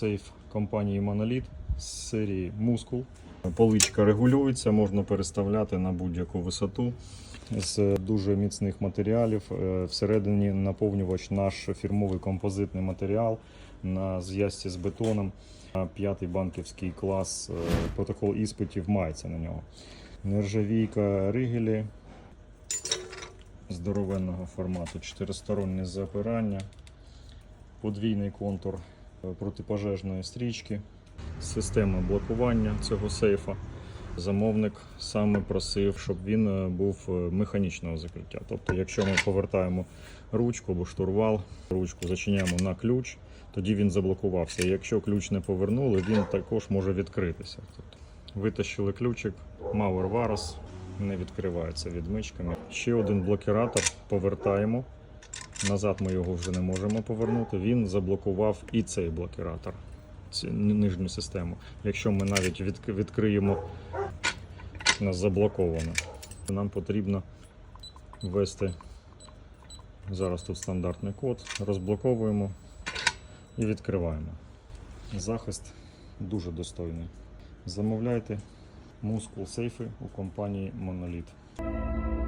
сейф компанії Monolith з серії Muscle. Поличка регулюється, можна переставляти на будь-яку висоту з дуже міцних матеріалів. Е, Всередині наповнювач наш фірмовий композитний матеріал на зв'язці з бетоном. П'ятий банківський клас, е, протокол іспитів мається на нього. Нержавійка ригелі здоровенного формату, чотиристороннє запирання, подвійний контур протипожежної стрічки, система блокування цього сейфа. Замовник саме просив, щоб він е, був е, механічного закриття. Тобто, якщо ми повертаємо ручку або штурвал, ручку зачиняємо на ключ, тоді він заблокувався. Якщо ключ не повернули, він також може відкритися. Тобто, витащили ключик, Мауер Варос не відкривається відмичками. Ще один блокіратор повертаємо. Назад ми його вже не можемо повернути. Він заблокував і цей блокіратор, цю нижню систему. Якщо ми навіть відк- відкриємо, нас заблоковано. Нам потрібно ввести зараз тут стандартний код, розблоковуємо і відкриваємо. Захист дуже достойний. Замовляйте мускул сейфи у компанії Monolith.